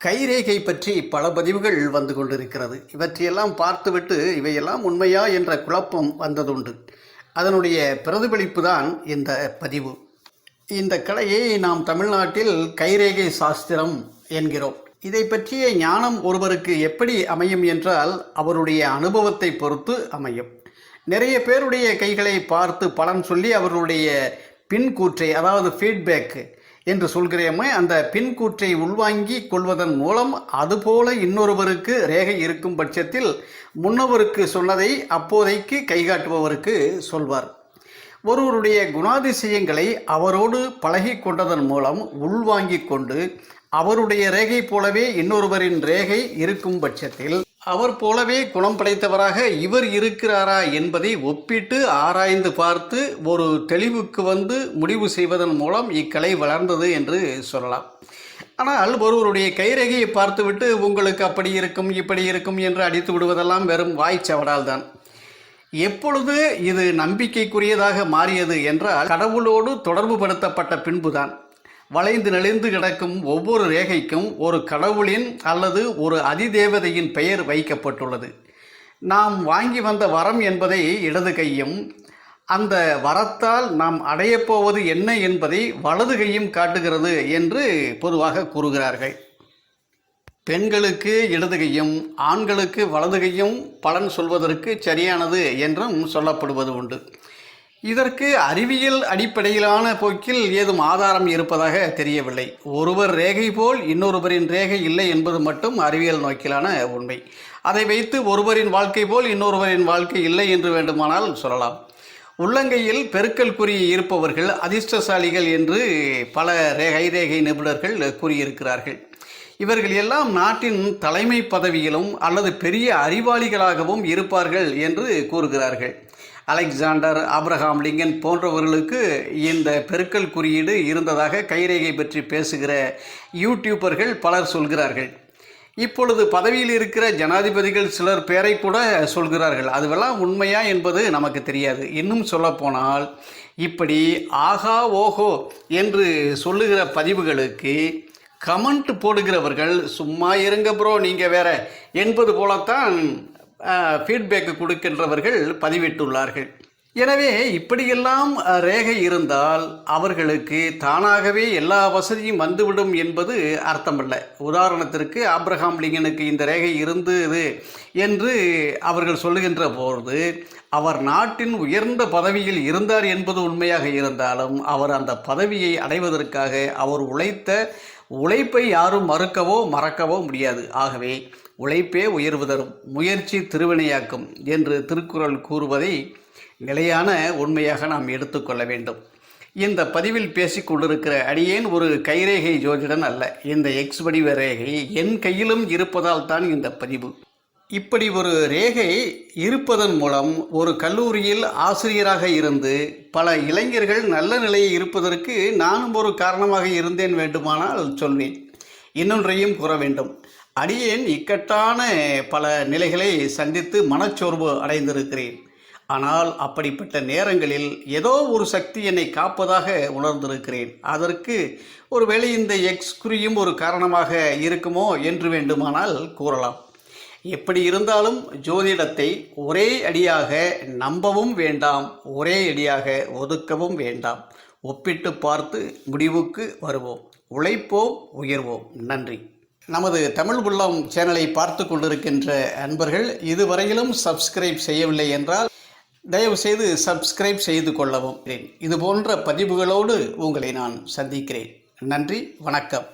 கைரேகை பற்றி பல பதிவுகள் வந்து கொண்டிருக்கிறது. இவற்றையெல்லாம் பார்த்துவிட்டு இவையெல்லாம் உண்மையா என்ற குழப்பம் வந்ததுண்டு. அதனுடைய பிரதிபலிப்பு தான் இந்த பதிவு. இந்த கலையை நாம் தமிழ்நாட்டில் கைரேகை சாஸ்திரம் என்கிறோம். இதை பற்றிய ஞானம் ஒருவருக்கு எப்படி அமையும் என்றால் அவருடைய அனுபவத்தை பொறுத்து அமையும். நிறைய பேருடைய கைகளை பார்த்து பலன் சொல்லி அவர்களுடைய பின்கூற்றை அதாவது ஃபீட்பேக்கு என்று சொல்கிறேமே அந்த பின்கூற்றை உள்வாங்கி கொள்வதன் மூலம் அதுபோல இன்னொருவருக்கு ரேகை இருக்கும் பட்சத்தில் முன்னவருக்கு சொன்னதை அப்போதைக்கு கைகாட்டுபவருக்கு சொல்வார். ஒருவருடைய குணாதிசயங்களை அவரோடு பழகி கொண்டதன் மூலம் உள்வாங்கிக் கொண்டு அவருடைய ரேகை போலவே இன்னொருவரின் ரேகை இருக்கும் பட்சத்தில் அவர் போலவே குணம் படைத்தவராக இவர் இருக்கிறாரா என்பதை ஒப்பிட்டு ஆராய்ந்து பார்த்து ஒரு தெளிவுக்கு வந்து முடிவு செய்வதன் மூலம் இக்கலை வளர்ந்தது என்று சொல்லலாம். ஆனால் ஒருவருடைய கைரேகையை பார்த்துவிட்டு உங்களுக்கு அப்படி இருக்கும் இப்படி இருக்கும் என்று அடித்து விடுவதெல்லாம் வெறும் வாய்ச்சவடால் தான். எப்பொழுது இது நம்பிக்கைக்குரியதாக மாறியது என்றால் கடவுளோடு தொடர்பு படுத்தப்பட்ட பின்புதான். வளைந்து நெளிந்து கிடக்கும் ஒவ்வொரு ரேகைக்கும் ஒரு கடவுளின் அல்லது ஒரு அதிதேவதையின் பெயர் வைக்கப்பட்டுள்ளது. நாம் வாங்கி வந்த வரம் என்பதை இடது கையும் அந்த வரத்தால் நாம் அடையப்போவது என்ன என்பதை வலது கையும் காட்டுகிறது என்று பொதுவாக கூறுகிறார்கள். பெண்களுக்கு இடது கையும் ஆண்களுக்கு வலது கையும் பலன் சொல்வதற்கு சரியானது என்றும் சொல்லப்படுவது உண்டு. இதற்கு அறிவியல் அடிப்படையிலான போக்கில் ஏதும் ஆதாரம் இருப்பதாக தெரியவில்லை. ஒருவர் ரேகை போல் இன்னொருவரின் ரேகை இல்லை என்பது மட்டும் அறிவியல் நோக்கிலான உண்மை. அதை வைத்து ஒருவரின் வாழ்க்கை போல் இன்னொருவரின் வாழ்க்கை இல்லை என்று வேண்டுமானால் சொல்லலாம். உள்ளங்கையில் பெருக்கல் குறி இருப்பவர்கள் அதிர்ஷ்டசாலிகள் என்று பல ரேகை ரேகை நிபுணர்கள் கூறியிருக்கிறார்கள். இவர்கள் எல்லாம் நாட்டின் தலைமை பதவியிலும் அல்லது பெரிய அறிவாளிகளாகவும் இருப்பார்கள் என்று கூறுகிறார்கள். அலெக்சாண்டர் ஆப்ரஹாம் லிங்கன் போன்றவர்களுக்கு இந்த பெருக்கல் குறியீடு இருந்ததாக கைரேகை பற்றி பேசுகிற யூடியூபர்கள் பலர் சொல்கிறார்கள். இப்பொழுது பதவியில் இருக்கிற ஜனாதிபதிகள் சிலர் பேரை கூட சொல்கிறார்கள். அதுவெல்லாம் உண்மையா என்பது நமக்கு தெரியாது. இன்னும் சொல்லப்போனால் இப்படி ஆகா ஓஹோ என்று சொல்லுகிற பதிவுகளுக்கு கமெண்ட் போடுகிறவர்கள் சும்மா இருங்க ப்ரோ நீங்கள் வேற. என்பது போலத்தான் ஃபீட்பேக்கு கொடுக்கின்றவர்கள் பதிவிட்டுள்ளார்கள். எனவே இப்படியெல்லாம் ரேகை இருந்தால் அவர்களுக்கு தானாகவே எல்லா வசதியும் வந்துவிடும் என்பது அர்த்தமல்ல. உதாரணத்திற்கு ஆப்ரஹாம் லிங்கனுக்கு இந்த ரேகை இருந்தது என்று அவர்கள் சொல்லுகின்ற போது அவர் நாட்டின் உயர்ந்த பதவியில் இருந்தார் என்பது உண்மையாக இருந்தாலும் அவர் அந்த பதவியை அடைவதற்காக அவர் உழைத்த உழைப்பை யாரும் மறுக்கவோ மறக்கவோ முடியாது. ஆகவே உழைப்பே உயர்வு தரும். முயற்சி திருவினையாக்கும் என்று திருக்குறள் கூறுவதை நிலையான உண்மையாக நாம் எடுத்துக்கொள்ள வேண்டும். இந்த பதிவில் பேசிக் கொண்டிருக்கிற அடியேன் ஒரு கைரேகை ஜோதிடன் அல்ல. இந்த எக்ஸ் வடிவ ரேகை என் கையிலும் இருப்பதால் தான் இந்த பதிவு. இப்படி ஒரு ரேகை இருப்பதன் மூலம் ஒரு கல்லூரியில் ஆசிரியராக இருந்து பல இளைஞர்கள் நல்ல நிலையில் இருப்பதற்கு நானும் ஒரு காரணமாக இருந்தேன் வேண்டுமானால் சொல்வேன் இன்னொன்றையும் கூற வேண்டும். அடியேன் இக்கட்டான பல நிலைகளை சந்தித்து மனச்சோர்வு அடைந்திருக்கிறேன். ஆனால் அப்படிப்பட்ட நேரங்களில் ஏதோ ஒரு சக்தி என்னை காப்பதாக உணர்ந்திருக்கிறேன். அதற்கு ஒருவேளை இந்த எக்ஸ் குறியும் ஒரு காரணமாக இருக்குமோ என்று வேண்டுமானால் கூறலாம். எப்படி இருந்தாலும் ஜோதிடத்தை ஒரே அடியாக நம்பவும் வேண்டாம் ஒரே அடியாக ஒதுக்கவும் வேண்டாம். ஒப்பிட்டு பார்த்து முடிவுக்கு வருவோம். உழைப்போம் உயர்வோம். நன்றி. நமது தமிழ் உள்ளம் சேனலை பார்த்து கொண்டிருக்கின்ற அன்பர்கள் இதுவரையிலும் சப்ஸ்கிரைப் செய்யவில்லை என்றால் தயவு செய்து சப்ஸ்கிரைப் செய்து கொள்ளவும். இது போன்ற பதிவுகளோடு உங்களை நான் சந்திக்கிறேன். நன்றி வணக்கம்.